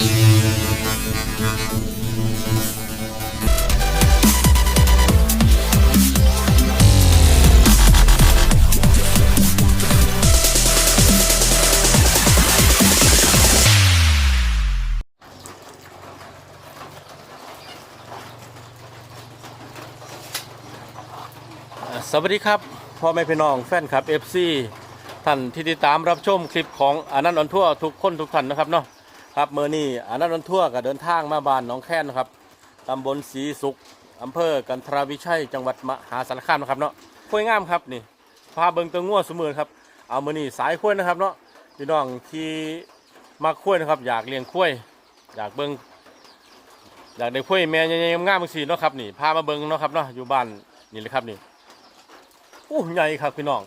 สวัสดีครับ พ่อแม่พี่น้องแฟนคลับ FC ท่านที่ติดตามรับชมคลิปของอนันต์ออนทั่วทุกคนทุกท่านนะครับเนาะ ครับเมื่อนี้อานันต์ออนทั่วก็เดินทางมาบ้านหนองแค้นนะครับตำบลศรีสุขอำเภอกันทราวิชัยจังหวัดมหาสารคามนะครับเนาะคุยงามครับนี่พาเบิงตัวงัวสมือครับเอาเมื่อนี้สายคุยนะครับเนาะพี่น้องที่มาคุยนะครับ อยากเลี้ยงคุยอยากเบิงอยากได้คุยแม่ใหญ่ๆงามๆสีเนาะครับนี่พามาเบิงเนาะครับเนาะอยู่บ้านนี่เลยครับนี่โอ้ใหญ่ครับพี่น้อง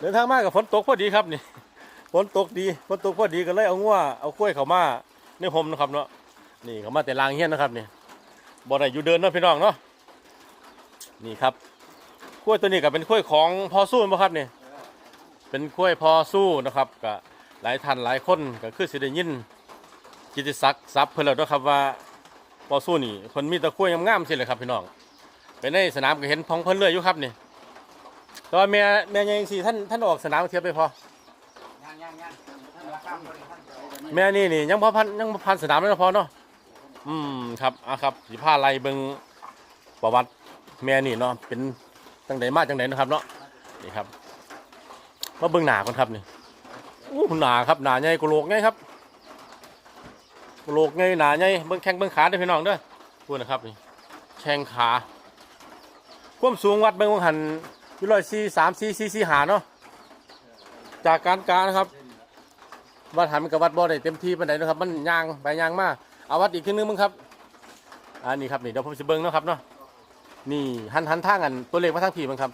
เดินทางมากับฝนตกพอดีครับนี่ ฝนตกดีฝนตกพอดีก็เลยเอางัวเอากล้วยเขามาในผมนะครับเนาะนี่เขามาแต่ลางเฮี้ยนนะครับนี่บ่ได้อยู่เดินเนาะพี่น้องเนาะนี่ครับกล้วยตัวนี้ก็เป็นกล้วยของพอสู้บ่ครับนี่เป็นกล้วยพอสู้นะครับก็หลายท่านหลายคนก็คือสิได้ยินกิติศักดิ์ทรัพย์เพิ่นแล้วนะครับว่าพอสู้นี่เพิ่นมีตะกล้วยงามๆสิเลยครับพี่น้องไปในสนามก็เห็นพองเพิ่นเลื่อยอยู่ครับนี่แตอนแม่แม่ยังสี่ท่านท่านออกสนามเทียบไปพอ แม่นี่นี่ยังพอพันยังพันสนามแล้วนะพอเนาะอืมครับอะครับสิพาไล่เบิงประวัติแม่นี่เนาะเป็นจังไดมาจังไดนะครับเนาะนี่ครับมาเบิงหนาก่อนครับนี่อู้หนาครับหนาใหญ่กว่าโลกไงครับกะโลกไงหนาใหญ่เบิงแข้งเบิงขาด้อพี่น้องเด้อพูดนะครับนี่แข้งขาควมสูงวัดเบิงว่าหันยู่ร้อยสี่สามสี่สี่สี่หาเนาะจากการการนะครับ วัดหันกับวัดบ่อได้เต็มที่ปานใดนะครับ มันยางไปยางมาเอาวัดอีกครึ่งนึงมึงครับอันนี้ครับนี่เดี๋ยวผมจะเบิ้งเนาะครับเนาะนี่หันหันทางกันตัวเลขมาทางผีมั้งครับ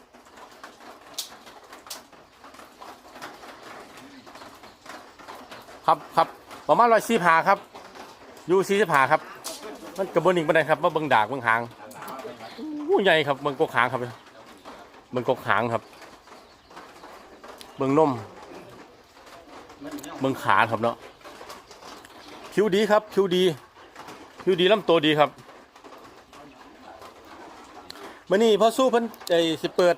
ครับครับประมาณร้อยสี่ผาครับอยู่สี่สิบผาครับ มันกระบวนอีกปานใดครับมาเบิ้งดากเบิ้งหางอู้ใหญ่ครับเบิ้งกกหางครับเบิ้งกกหางครับ เบิ้งนม เมืองขาครับเนาะผิวดีครับผิวดีผิวดีลำตัวดีครับมื่อนี้พอสู้เพิ่นไอ้สิเปิด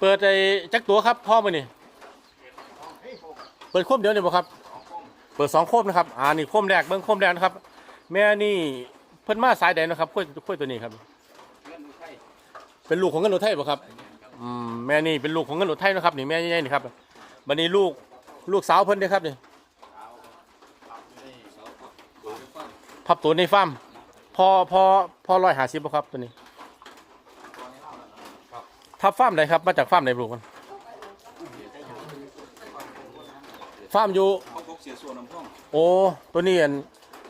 เปิดไอ้จักตัวครับพ่อมื่อนี้เปิดโคมเดียวเนี่ยบ่ครับ เปิดสองโคมนะครับอ่านี่โคมแรกเบิ้งโคมแรกนะครับ แม่นี่เพิ่นมาสายใดนะครับกล้วยกล้วยตัวนี้ครับ เป็นลูกของเงินหลวงไทยบ่ครับอืมแม่นี่เป็นลูกของเงินหลวงไทยนะครับนี่แม่ใหญ่ๆนี่ครับบัดนี้ลูกลูกสาวเพิ่นเด้ครับนี่ พับตัวในฟาร์มพอพอพอร้อยหาสิบครับตัวนี้ทับฟาร์มไหนครับ มาจากฟาร์มไหนลูกมันฟาร์มอยู่โอ้ตัวนี้อัน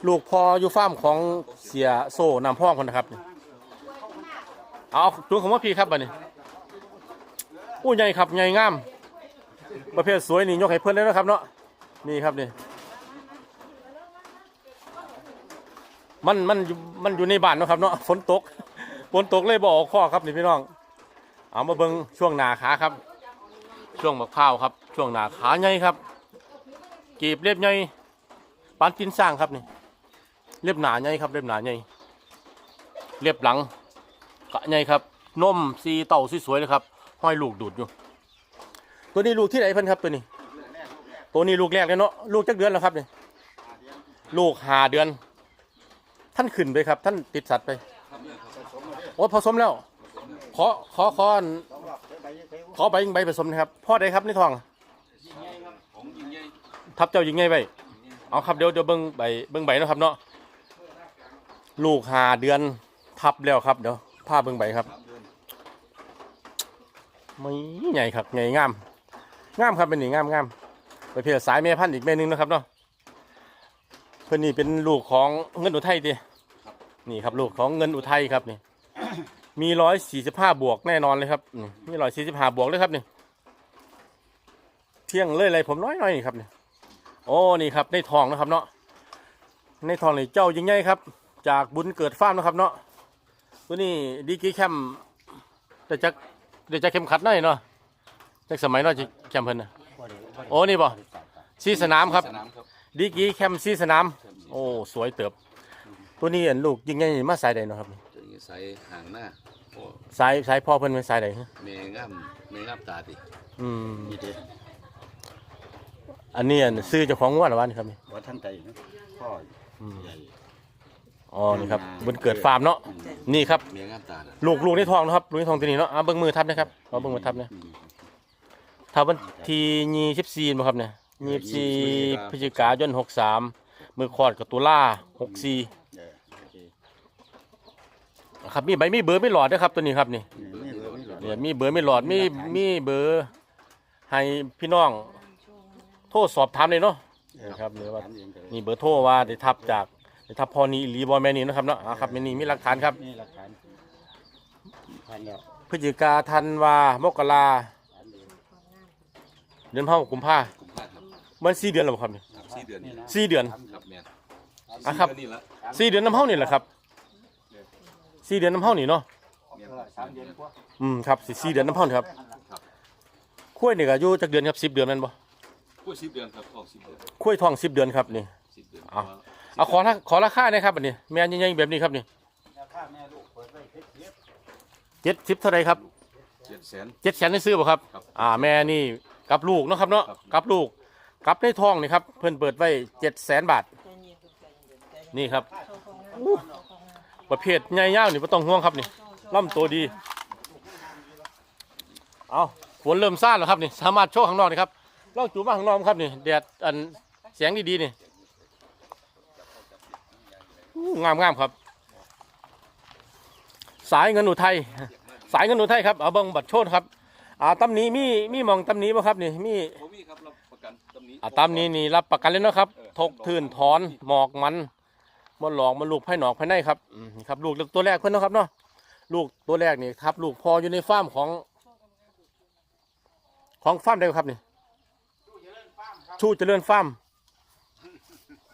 ลูกพออยู่ฟาร์มของเสียโซ่นำพ่องคนนะครับเอาตัวของว่าพี่ครับบัดนี้อู้ใหญ่ครับใหญ่งาม ประเภทสวยนี่ยกให้เพื่อนเลยนะครับเนาะนี่ครับนี่ มันมันมันอยู่ในบ้านเนาะครับเนาะฝนตกฝนตกเลยบออกข้อครับนี่พี่น้อง เอามาเบิ่งช่วงหนาขาครับ ช่วงมะพร้าวครับ ช่วงหนาขาใหญ่ครับ กีบเรียบใหญ่ปานตินสร้างครับนี่เรียบหนาใหญ่ครับเรียบหนาใหญ่เรียบหลังกะใหญ่ครับนมสีเต่าสวยๆเลยครับห้อยลูกดูดอยู่ ตัวนี้ลูกที่ไหนเพิ่นครับตัวนี้ ตัวนี้ลูกแรกเลยเนาะลูกจักเดือนแล้วครับนี่ลูกหาเดือน ท่านขึ้นไปครับ ท่านติดสัตว์ไปโอ้ผสมแล้ว ขอขอขออันขอใบใบผสมนะครับพ่อใดครับในท้องทับเจ้ายิงไงไปเอาครับเดี๋ยวเดี๋ยวเบิ้งใบเบิ้งใบนะครับเนาะลูกหาเดือนทับแล้วครับเดี๋ยวผ้าเบิ้งใบครับไม่ใหญ่ครับใหญ่งามงามครับเป็นนี่งามงามไประเภทสายแม่พันธุ์อีกแม่หนึงนะครับเนาะเพื่อนนี่เป็นลูกของเงินอุทัยดิ นี่ครับลูกของเงินอุทัยครับนี่ มีร้อยสี่สิบห้าบวกแน่นอนเลยครับนี่มีร้อยสี่สิบห้าบวกเลยครับนี่เที่ยงเลยอะไรผมน้อยหน่อยนี่ครับนี่โอ้นี่ครับในทองนะครับเนาะในทองนี่เจ้ายิงใหญ่ครับ จากบุญเกิดฟ้าร์มนะครับ เนาะตัวนี้ดีกรีแคมแต่จักเดี๋ยวจะเข้มขัดหน่อยเนาะจากสมัยเนาะจะแคมเพิ่นนะโอ้นี่บ่ซีสนามครับสนามครับดีกรีแคมซีสนามสีโอ้สวยเติบ ตัวนี้อันลูกยิงไงมาสายใดเนาะครับตัวนี้ใส่ห่างหน้าโอ้สายสายพ่อเพิ่นเป็นสายใดฮะเมงามเมงามตาดิอืมนี่เด้อันนี้อันซื้อเจ้าของงวดหรือวะนี่ครับนี่ว่าท่านใจนะพ่ออืมใหญ่อ๋อนี่ครับบนเกิดฟาร์มเนาะนี่ครับ เมงามตาน่ะลูกลูกในท้องนะครับลูกในท้องตัวนี้เนาะเอาเบิ่งมือทับนะครับเอาเบิ่งมือทับนะอืมทับวันที่ยี่สิบสี่บ่ครับเนี่ยยี่สิบสี่พฤศจิกายนหกสามมือคลอดกับตุลาหกสี่เออโอเค ครับมีใบมีเบอร์ไม่หลอดด้วยครับตัวนี้ครับนี่นี่เบอร์ไม่หลอดเนี่ยมีเบอร์ไม่หลอดมีมีเบอร์ให้พี่น้อง โทรสอบถามเลยเนาะนี่ครับนี่ว่าถามเองก็ได้นี่เบอร์โทรว่าได้ทับจากได้ทับพอนี้รีบอแมนี่นะครับเนาะอ่าครับแม่นี่มีหลักฐานครับนี่หลักฐานพันแล้วพฤศจิกาธันวามกราถามเองเดือนพฤษภากุมภาคุ้มค่าครับมันสี่เดือนแล้วบ่ครับนี่ครับสี่เดือนนี่นะสี่เดือน ครับแม่นอะครับ สี่เดือนนี่ละสี่เดือนน้ำเฮานี่แหละครับ สี่เดือนน้ำเฮานี่เนาะแม่นเออสามเดือนกว่าอืมครับสี่สี่เดือนน้ำเฮานี่ครับคุ้วยนี่ก็อยู่จักเดือนครับสิบเดือนแม่นบ่พูดสิบเดือนครับออกสิบเดือนคุ้วยทองสิบเดือนครับนี่ สิบเดือนเอา เอาขอราขอราคาหนะครับอันนี้แม่นใหญ่ๆแบบนี้ครับนี่ราคาแม่ลูกเปิดไว้เพชรเทียบเจ็ดสิบเท่าไรครับเจ็ดแสน เจ็ดแสนได้ซื้อบ่ครับ ครับอ่าแม่นี่กับลูกเนาะครับเนาะครับ กับลูกกับในท้องนี่ครับเพิ่นเปิดไว้เจ็ดแสนบาท นี่ครับอู้ ประเภทใหญ่ยาวนี่ไม่ต้องห่วงครับนี่ล่ำตัวดี เอาฝนเริ่มซ่าแล้วครับนี่สามารถโชว์ข้างนอกนี่ครับลองจูบมาข้างนอกครับนี่แดดอันแสงดีๆนี่อู้งามงามๆครับ สายเงินอุทัยสายเงินอุทัยครับเอาเบิ้งบัตรโชดครับอ่าตำหนี้มีมีหมองตำหนี้บ่ครับนี่มีผมมีครับรับประกันตำหนี้อ่าตำหนี้นี่รับประกันเลยเนาะครับทกทื่นถอนหมอกมัน มันหลอกมันลูกภายนอกภายในครับอืมนี่ครับลูกตัวแรกเพื่อนเนาะครับเนาะลูกตัวแรกนี่ครับ ลูกพออยู่ในฟาร์มของ ของฟาร์มใดครับนี่ชูเจริญฟาร์ม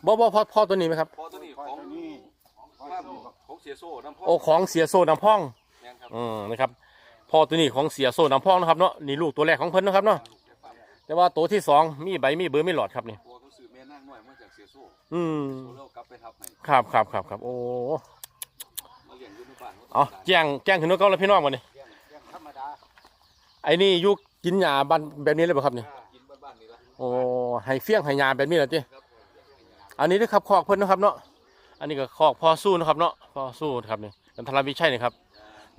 บ่บ่พอพอตัวนี้ไหมครับพอตัวนี้พ่อของตัวนี้ข้ามของเสียโซ่น้ำพ่อโอ้ของเสียโซน้ำพ่องแม่นครับอืมนะครับพอตัวนี้ของเสียโซน้ำพ่องนะครับเนาะนี่ลูกตัวแรกของเพิ่นนะครับเนาะแต่ว่าตัวที่สองมีใบมีเบอร์มีหลอดครับนี่ ตัวเขาซื้อแม่นั่งน้อยมาจากเสียโซ่อืมโซ่แล้วกลับไปทับให้ครับครับครับครับโอ้มาเลี้ยงอยู่ในบ้านเอาแจ้งแจ้งถึงน้องเก้าแล้วพี่น้องวันนี้เรื่องธรรมดาไอ้นี่อยุกกินหญ้าบ้านแบบนี้เลยป่ะครับนี่กินบ้านๆนี่ละโอ้ให้เฟี้ยงให้หญ้าแบบนี้แหละจีอันนี้นะครับคอกเพิ่นนะครับเนาะอันนี้ก็คอกพอสู้นะครับเนาะพอสู้นะครับนี่นันทรวิชัยนี่ครับ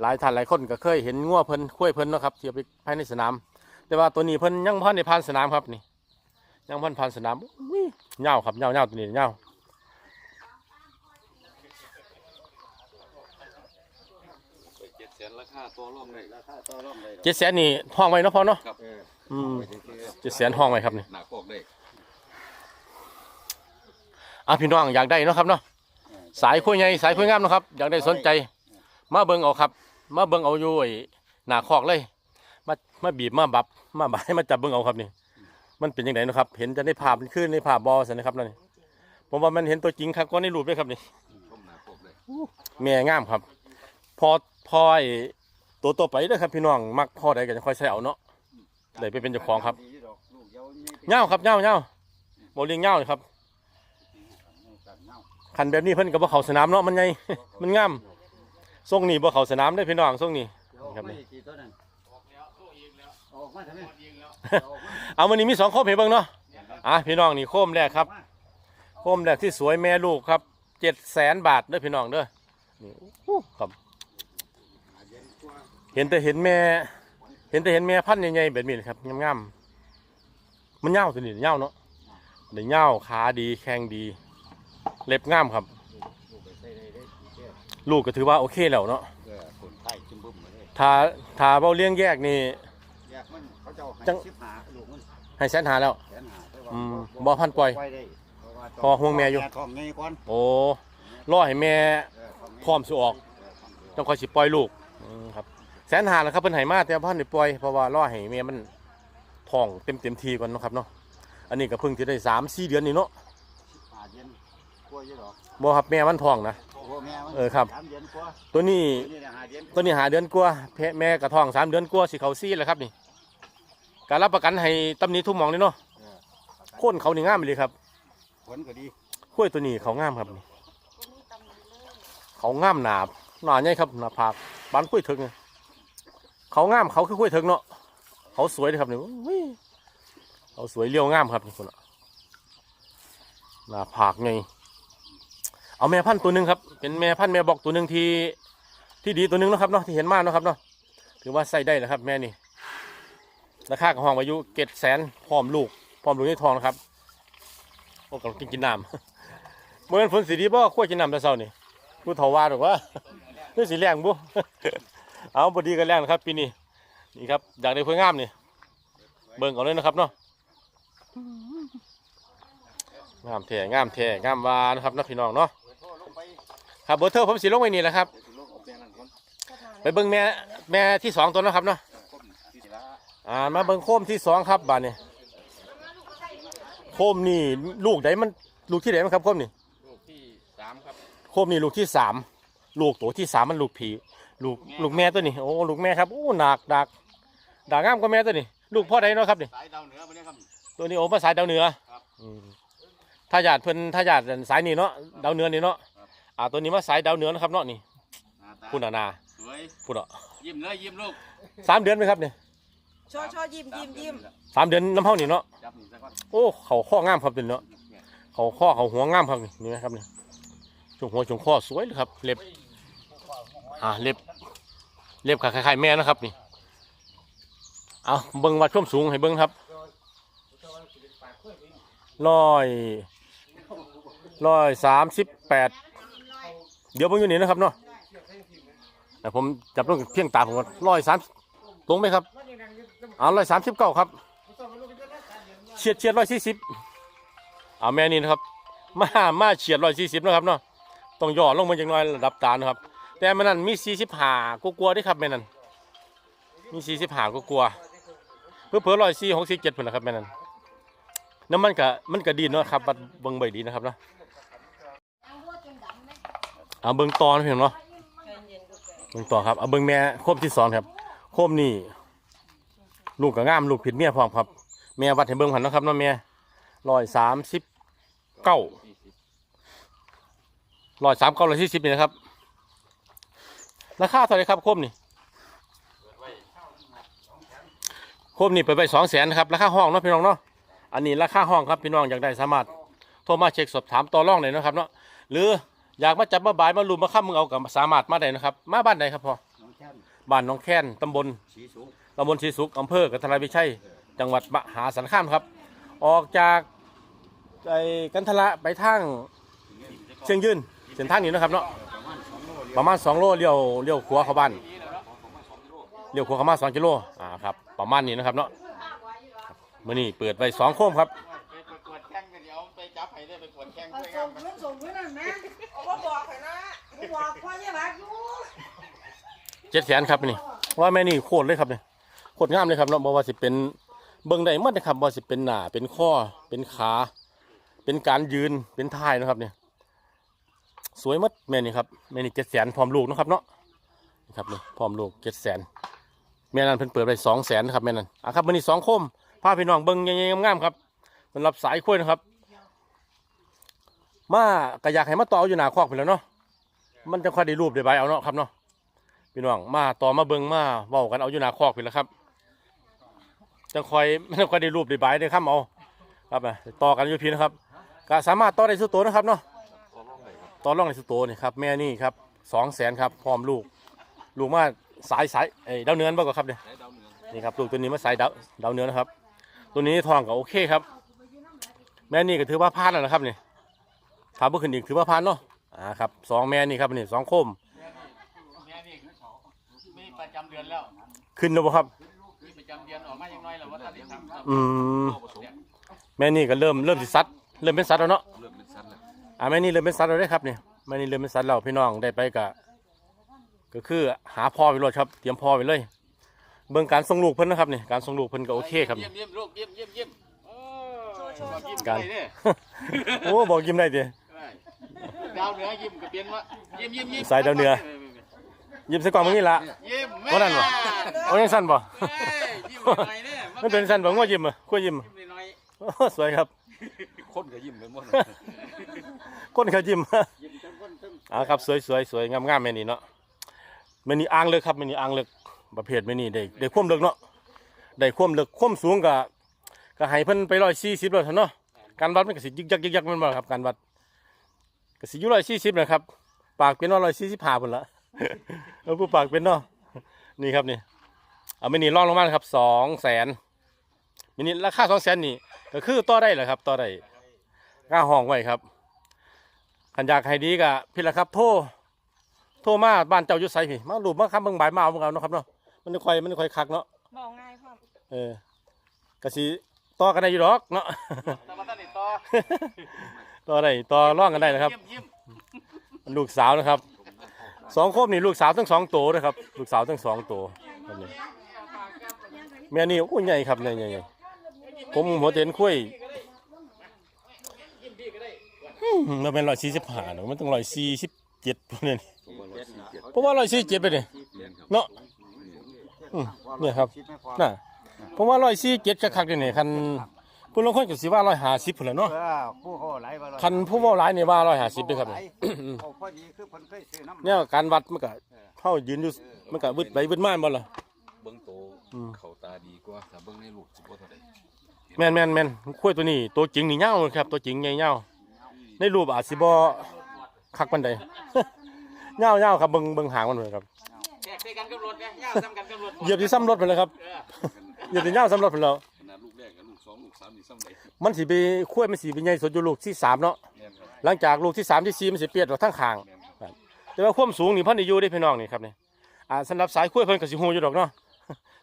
หลายท่านหลายคนก็เคยเห็นงัวเพิ่นคุ้ยเพิ่นเนาะครับเทียบไปภายในสนาม แต่ว่าตัวนี้เพิ่นยังพันในผ่านสนามครับนี่ ยังพันผ่านสนามอุ้ยเงาวครับเงาวเงาวตัวนี้เงาวไปเจ็ดแสนราคาตัวร่องเลยราคาต่อรองเลยเจ็ดแสนนี่ห้องไว้เนาะพอเนาะครับเอออืมไปเรื่อยเจ็ดแสนห้องไว้ครับนี่หนาคอกได้อะพี่น้องอยากได้เนาะครับเนาะๆเออสายคุยใหญ่สายคุยงามเนาะครับ อยากได้สนใจ มาเบิ่งเอาครับ มาเบิ่งเอาอยู่ไอ้หน้าคอกเลย มามาบีบมาบับ มาบายมาจับเบิ่งเอาครับนี่ มันเป็นยังไงนาะครับ เห็นจะในภาพมันขึ้นในภาพบอสนะครับนั่นนี่ผมว่ามันเห็นตัวจริงครับก็ในรูปเลยครับนี่ชมหนาคอกได้แม่งามครับ พอพอไอ้ตัวต่อไปเด้อครับ พี่น้องมักพ่อใดก็จะค่อยใส่เอาเนาะเลยไปเป็นเจ้าของครับดีอยู่ดอกลูกเยาว์นี่เป็นเงาครับเงาเงาโมเลียงเงาเลยครับกันเงาคันแบบนี้เพิ่นก็บ่เข้าสนามเนาะมันไงมันงามทรงนี้บ่เข้าสนามได้อพี่น้องทรงนี้ครับนี่ไม่กี่ตัวนั้นออกมาทำไมออกมา เอาวันนี้มีสองโคมให้เบิ่งเนาะอะพี่น้องนี่โคมแรกครับ โคมแรกที่สวยแม่ลูกครับเจ็ดแสนบาทเด้อพี่น้องเด้อนี่ครับเห็นแต่เห็นแม่ เห็นแต่เห็นแม่พันธุ์ใหญ่ๆแบบนี้นครับงามๆมันเง่าตัวนี้เง่าเนาะเดี๋ยวเง่าขาดีแข้งดี เล็บงามครับ ลูกก็ถือว่าโอเคแล้วเนาะทาเลยถ้าถ้าเบ้าเลี้ยงแยกนี่ จ้าให้จังสิบหาลูกมันให้แสนหาแล้ว แสนหาแต่ว่าอืมบ่พันปล่อยได้เพราะว่าพอห่วงแม่อยู่ ท้องแม่ก่อนโอ้รอให้แม่ เออท้งแพร้อมสิออกเออพร้อมสิอต้ออกงคอยสิปล่อยลูกอืมครับแสนหาแล้วครับเพิ่นให้มาแต่ว่าเพิ่นได้ปล่อยเพราะว่ารอให้แม่มันท้องเต็มเต็มทีก่อนเนาะครับเนาะอันนี้ก็เพิ่งจะได้สามสี่เดือนนี่เนาะหาเย็นกลัวอยู่หรอกบ่ครับแม่มันท้องนะ โอ้แม่มันเออครับ สามเย็นกลัวตัวนี้ ตัวนี้น่ะหาเย็นตัวนี้หาเดือนกว่าแพะแม่กระท้องสามเดือนกว่าสิเขาซี่แล้วครับนี่ การรับประกันให้ตำหนิทุกหมองเลยเนาะเออโคนเขานี่งามเลยครับผลก็ดีโกล้วยตัวนี้เขางามครับนี่เขางามหนาหนาใหญ่ครับหนาผากบานกล้วยถึงเขางามเขาคือกล้วยถึงเนาะเขาสวยเลยครับนี่อุ้ยเขาสวยเลี้ยวงามครับนี่คนน่ะหนาผากไงเอาแม่พันธุ์ตัวหนึ่งครับ เป็นแม่พันธุ์แม่บอกตัวหนึ่งที่ที่ดีตัวหนึ่งเนาะครับเนาะที่เห็นมากนาะครับเนาะถือว่าใส่ได้แล้วครับแม่นี่ ราคาของห้องอายุเจ็ดแสนพร้อมลูกพร้อมลูกในทองนะครับพวกเรากินกินน้ำเมื่อฝนสีดีบ่ขั้วกินน้ำแต่เช้านี่ผู้เฒ่าว่าหรอว่านี่สีแรงบุเอาพอดีกันแรงนะครับปีนี้นี่ครับอยากได้เพื่องามนี่เบิ่งเอาเลยนะครับเนาะงามแท้งามแท้งามวานะครับนาะพี่น้องเนาะครับเบอร์เทอร์ผมสีลงไว้นี่แหละครับ ไปเบิ่งแม่แม่ที่สองตัวนะครับเนาะ อ่ามาเบิ่งโคมที่สองครับบาดนี้โคมนี่ลูกไหนมันลูกที่ไหนมันครับโคมนี่ลูกที่สามครับโคมนี่ลูกที่สามลูกตัวที่สามมันลูกผีลูกลูกแม่ตัวนี้โอ้ลูกแม่ครับโอ้หนักดักดักงามกว่าแม่ตัวนี้ ลูกพ่อใดเนาะครับนี่สายดาวเหนือมาเนี่ยครับตัวนี้โอ้ภาษาดาวเหนือครับอืมถ้าญาติเพิ่นถ้าญาติสายนี้เนาะดาวเหนือนี่เนาะครับอ่าตัวนี้มาสายดาวเหนือนะครับเนาะนี่หน้าตาพุ่นน่ะนาสวยพุ่นอะยิ้มเลยยิ้มลูกสามเดือนไหมครับเนี่ย ชอชอยิ้มยิ้มยิ้มสามเดือนน้ำเฮานี่เนาะจับนี่ซะก่อนโอ้เขาข้องามครับตัวนี้เนาะเขาข้อเขาหัวงามครับนี่นี่นะครับนี่ช่วงหัวช่วงข้อสวยเลยครับเล็บอ่าเล็บเล็บคล้ายๆแม่นะครับนี่เอาเบิ้งวัดช่วามสูงให้เบิ้งครับร้อยร้อยสามสิบแปดเดี๋ยวเบิ้งอยู่นี่นะครับเนาะแต่ผมจับต้องเพียงตาผมร้อยสามตรงไหมครับ อาร้อยสามสิบเก้าครับเฉียดเฉียดร้อยสี่สิบเอาแม่นี่นะครับ มามาเฉียดร้อยสี่สิบนะครับเนาะต้องย่อลงมาจากหน้อยระดับตานะครับ แต่แม่นั่นมีสี่สิบห้ากลัวๆด้วยครับแม่นั่นมีสี่สิบห้ากลัวเพื่อเพื่อร้อยสี่หกสี่เจ็ดพุ่นะครับแม่นั่นน้ำมันกะมันกะดีเนาะครับบัดเบิ่งใบดีนะครับเนาะเอาเบิ่งตอนเพียงเนาะเบิ่งต่อครับเอาเบิ่งแม่โคมที่สองครับ โคมนี่ ลูกก็งามลูกผิดเมียพร้อมครับแม่วัดให้เบิ่งหันนะครับเนาะแม่ร้อยสามสิบเก้าร้อยสามเก้าร้อยสี่สิบนี่นะครับราคาเท่าไรครับโคมนี่โคมนี่ไปไปสองแสนครับราคาห้องเนาะพี่น้องเนาะอันนี้ราคาห้องครับพี่น้องอยากได้สามารถโทรมาเช็คสอบถามต่อรองเลยนะครับเนาะหรืออยากมาจับมาบายมาลุมมาค้ำมึงเอากับสามารถมาได้นะครับ มาบ้านไหนครับพ่อ บ้านหน้องแค้นตำบลสีสูงตำบลศรีสุขอำเภอกันทรายวิชัยจังหวัดมหาสารคามครับ ออกจากไอ้กันทละไปทางเชียงยืนเส้นทางนี้นะครับเนาะประมาณสองโลเดียวประมาณ2โลเลี้ยวเลี้ยวขวาเข้าบ้านนี่แล้วเนาะเลี้ยวขวาเข้ามา2กิโลอ่าครับประมาณนี้นะครับเนาะมื้อนี้เปิดไว้2โคมครับไปประกวดแข่งกันเดี๋ยวไปจับให้ได้ไปประกวดแข่งเอาด้วยส่กังนเพื่อนส่งเพื่อนนั่นแม่เอามาบอกให้นะกูบอกพ่อยังรักอยู่ 7แสนครับนี่ว่าแม่นี่โคตรเลยครับเนี่ยโคตรงามเลยครับเนาะบ่ว่าสิเป็นเบิ่งได้หมดนะครับว่าสิเป็นหน้าเป็นข้อเป็นขา เป็นการยืนเป็นท่ายนะครับเนี่ยสวยหมดแม่นี่ครับแม่นี่7แสนพร้อมลูกนะครับเนาะครับนี่พร้อมลูกเจ็ดแสนแม่นั้นเพิ่นเปิดไปสองแสนครับแม่นั้นอะครับวันนี้สองคมพาพี่น้องเบิ้งยังงามๆครับสำหรับสายคุ้ยนะครับ มากระอยากให้มาต่ออยู่หน้าคอกไปแล้วเนาะมันจะค่อยได้รูปได้ใบเอาเนาะครับเนาะ พี่น้องมาต่อมาเบิงมาเว้ากันเอาอยู่หน้าคอกไปแล้วครับจะคอยไมันจะค่อยได้รูปได้ใบได้ข้ามเอาครับอะต่อกันอยู่พี่นะครับก็สามารถต่อได้สุดโตนะครับเนาะต่องไหนครับต่องในสุดโตนี่ครับแม่นี่ครับสองแสนครับพร้อมลูก ลูกมาสายสายไอ้ดาวเนื้อนบ่ก็ครับเนี่ยนี่ครับลูกตัวนี้มาสายดาวดาวเนื้อนะครับ ตัวนี้ทองก็โอเคครับ แม่นี่ก็ถือว่าพลาดแล้วนะครับนี่ถ้าบ่ขึ้นอีกถือว่าพลาดเนาะอ่าครับสองแม่นี่ครับนี่สองโคม แม่นี่คือเขามีประจำเดือนแล้วขึ้นแล้วบ่ครับ มีประจำเดือนออกมาอย่างน้อยแล้วว่าตอนนี้ทำครับอืมพ่อผสมแม่นี่ก็เริ่มเริ่มสิซัดเริ่มเป็นซัดแล้วเนาะเริ่มเป็นสันแล้วอ่าแม่นี่เริ่มเป็นซัดแล้วได้อครับนี่แม่นี่เริ่มเป็นซัดแล้วพี่น้องได้ไปก็ก็คือหาพ่อไปเลยครับ เตรียมพ่อไปเลย เบิ่งการส่งลูกเพิ่นนะครับนี่การส่งลูกเพิ่นก็โอเคครับนี่เยี่ยมเยี่ยมลูกเยี่ยมเยี่ยมเยี่ยมโอ้ยิ้มการได้เนี่ยโอ้บอกยิ้มได้ดิดาวเหนือยิ้มกับเปลี่ยนว่ายิ้มยิ้มยิ้มสายดาวเหนือ ยิ้มใส่กล่องมึงนี่ละยิ้มว่านั่นบ่โอ้ยังสั้นบ่ เอ้ยยิ้มหน่อยเนี่ยมันเป็นสั้นบ่งัวยิ้มอะงัวยิ้มยิ้มหน่อยโอ้สวยครับ คนก็ยิ้มไปหมดก้นเขายิ้มยิ้มทั้งคนทั้งอ่าครับสวยสวยสวยงามงามแม่นี่เนาะแม่นี่อ่างเลิกครับแม่นี่อ่างเลิกประเภทแม่นี่ได้ได้ความเลิกเนาะได้ความเลิกความสูงก็ก็ให้เพิ่นไปร้อยสี่สิบแล้วเถอะเนาะการวัดมันก็สิยึกยักยึกยักแมันบ่ครับการวัดก็สิอยู่ร้อยสี่สิบนะครับ ปากเป็นว่าร้อยสี่สิบห้าพุ่นละ เออผู้ปากเป็นเนาะนี่ครับนี่เอาแม่นี่รองลงมาครับสองแสนแม่นี่ราคาสองแสนนี่ก็คือต่อได้เหรอครับต่อได้ค่าห้องไว้ครับขันอยากให้ดีกะพี่ละครับโทรโทรมาบ้านเจ้าอยู่ไสพี่มาลูบมาคำเบิ่งบ่ายมาเอาเบิ่งเอาเนาะครับเนาะมันจะค่อยมันจะค่อยคักเนาะบอกง่ายพ่อเออกะสิต่อกันได้อยู่ดอกเนาะตะวันตะนี่ต่อต่อได้ต่อร่องกันได้นะครับยิ้มยิ้มลูกสาวนะครับ สองครบนี่ลูกสาวทั้งสองโตวนะครับ ลูกสาวทั้งสองโตวครับนี่แม่นี่โอ้ใหญ่ครับใหญ่ใหญ่ใหญ่ผมหัวเต็นคุ้ยอืมมันเป็นร้อยสี่สิบห้าเนาะมันต้องร้อยสี่สิบเจ็ดพวกนี้ยเพราะว่าร้อยสี่เจ็ดไปเนี่ยเนาะเนี่ยครับน่ะผมว่าร้อยสี่เจ็ดคักเดี๋ยวนี้คัน ผู้ลางคนก็สิว่าร้อยห้าสิบพุ่นแหละเนาะ เออผู้เขาหลายว่าคันผู้เว้าหลายนี่ว่าร้อยห้าสิบด้วยครับหเนี่ยลายเอาพอดีคือเพิ่นเคยซื้อน้ำ เนี่ยการวัดมันก็เข้ายืนอยู่มันก็วึดไปวึดมาบ่ล่ะ เบิ้งโตอืม เขาตาดีกว่าถ้าเบิ้งในลูกสิบ่เท่าใดแม่นแม่นแม่นคุ้ยตัวนี้ตัวจริงนี่เงาครับ ตัวจริงใหญ่เงาในรูปอาจสิบ่คักปานใด เงาเงาครับเบิ่งเบิ่งหางมันเลยครับแทกใส่กันกับรถเนี่ยย่าซ้ำกันกับรถเหยียบที่ซ้ำรถไปเลยครับเออเหยียบที่เงาซ้ำรถไปแล้วขนาด ลูกแรกกับลูกสองลูกสามนี่ซ้ำใดมันสิไปคุ้ยมันสิไปใหญ่สุดอยู่ลูกที่สามเนาะแม่นครับหลังจากลูกที่สามที่สี่มันสิเปียดออกทั้งข้าง แม่นครับแต่ว่าความสูงนี่เพิ่นได้อยู่ได้พี่น้องนี่ครับนี่อ่าสำหรับสายคุ้ยเพิ่นก็สิฮู้อยู่ดอกเนาะ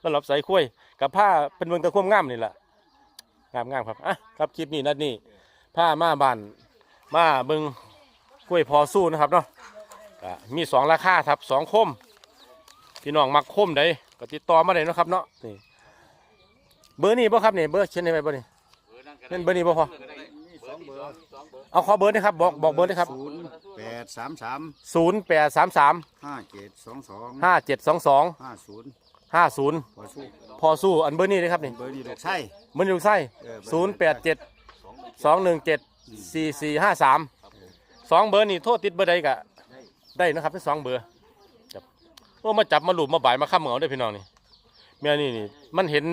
สำหรับสายคุ้ยกับผ้าเป็นเบิ่งแต่ความงามนี่แหละงามงามครับอะครับคลิปนี้นัดนี้ผ้ามาบ้านมาเบิ่งคุ้ยพอสู้นะครับเนาะก็มีสองราคาครับสองคมพี่น้องมักคมใดก็ติดต่อมาได้เนาะครับเนาะนี่ เบอร์นี้บ่ครับนี่เบอร์เขียนให้ไว้บ่นี่เออนั่นก็เล่ได้นเบอร์นี้บ่พอมีสองเบอร์สองเบอร์เอาขอเบอร์นะครับบอกบอกเบอร์นะครับศูนย์แปดสามสามศูนย์แปดสามสามห้าเจ็ดสองสองห้าเจ็ดสองสองห้าศูนย์ห้าศูนย์พอสู้พอสู้อันเบอร์นี้เลยครับนี่เบอร์นี้ลูกไส้มันอยู่ไส้เออศูนย์แปดเจ็ดสองหนึ่งเจ็ดสี่สี่ห้าสามสองเบอร์นี่โทษติดเบอร์ใดกะได้นะครับทั้งสองเบอร์จับโอ้มาจับมาหลุมมาบ่ายมาข้ามเหงาได้อพี่น้องนี่แม่นี่นี่มันเห็น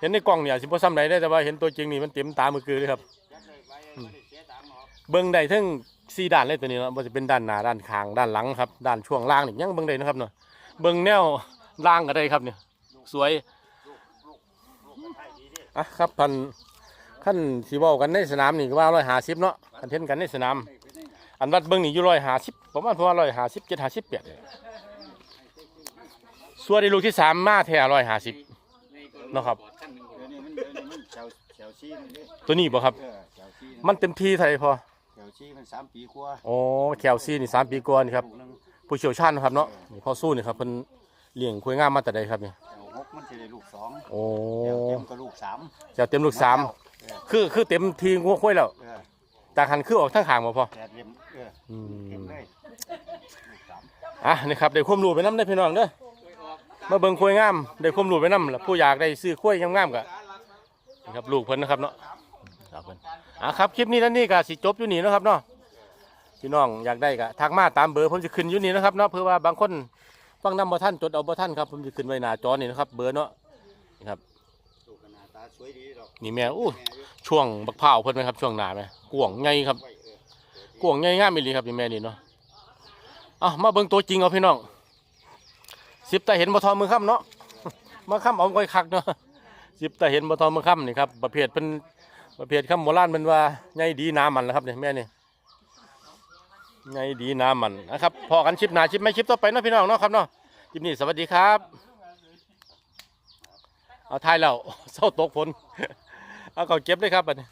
เห็นในกล้องเนี่ยสิบ่ซ้ำใดได้แต่ว่าเห็นตัวจริงนี่มันเต็มตามือคือเลยครับ เบิ้งได้ทั้งสี่ด้านเลยตัวนี้เนาะบ่จะเป็นด้านหน้าด้านข้างด้านหลังครับด้านช่วงล่างนี่ยังเบิ้งได้นะครับเนาะเบิ้งแนวล่างก็ได้ครับเนี่ยสวยอะครับพันขั้นสีเว้ากันในสนามนี่ก็ว่าร้อยหาสิบเนาะคันเทนกันในสนาม อันวัดเบิ้งนี่อยู่ร้อยหาสิบประมาณเพราะว่าร้อยหาสิบเจ็ดหาสิบแปดส่วนในลูกที่สามมาแท้ร้อยหาสิบเนาะครับ แถวชี้มันเด้ตัวนี้บ่ครับ เออแถวชี้มันเต็มที่เท่าไหร่พอแถวชี้มันสามปีกว่าโอ้แคลซี่นี่สามปีกว่านี่ครับ ลูกหนึงผู้เชี่ยวชาญนะครับเนาะนี่พ่อสู้นี่ครับเพิ่นเลี้ยงคุยงามมาแต่ใดครับเนี่ยแถวหกมันจะได้ลูกสองโอ้แถวเต็มก็ลูกสามจะเต็มลูกสามเออคือคือเต็มทีงัวคุยแล้วเออแต่หันคือออกทั้งขางบ่พอแปดเล่มเอออืเต็มม เลยลูกสามอะนี่ครับได้ความรู้ไปนำได้อพี่น้องเด้อมาเบิ่งคุยงามได้ความรู้ไปนำล่ะผู้อยากได้ซื้อคุยงามๆก็ นี่ครับลูกเพิ่นนะครับเนาะครับเพิ่นอะครับคลิปนี้นั่นนี่ก็สิจบอยู่นี่เนาะครับเนาะพี่น้องอยากได้ก็ทักมาตามเบอร์ผมจะขึ้นอยู่นี่นะครับเนาะเพื่อว่าบางคนฟังนำบ่ทันจดเอาบ่ทันครับผมจะขึ้นไว้หน้าจอนี่นะครับเบอร์เนาะนี่ครับลูกก็หน้าตาสวยดีดอกนี่แม่อู้แม่อยู่ช่วงบักพร้าวเพิ่นไหมครับช่วงหนาไหมกวงใหญ่ครับ ไว้เออ กวงใหญ่งามอีหลีครับนี่แม่นี่เนาะ เอะมาเบิ่งตัวจริงเอาพี่น้อง สิบแต่เห็นบ่ทอมือค่ำเนาะ มาค่ำเอาค่อยคักเนาะ สิบแต่เห็นบ่ทอมือค่ำนี่ครับประเภทเป็นประเภทคำโบราณเป็นว่าไงดีน้ำมันแล้วครับเนี่ยแม่นี่ยไงดีน้ำมันนะครับพอกันชิปหนาชิปไม่ชิปต่อไปเนาะพี่น้องเนาะครับเนาะคลิปนี้สวัสดีครับเอาทายแล้วเศร้าตกฝนเอาก็เก็บเลยครับบัดนี้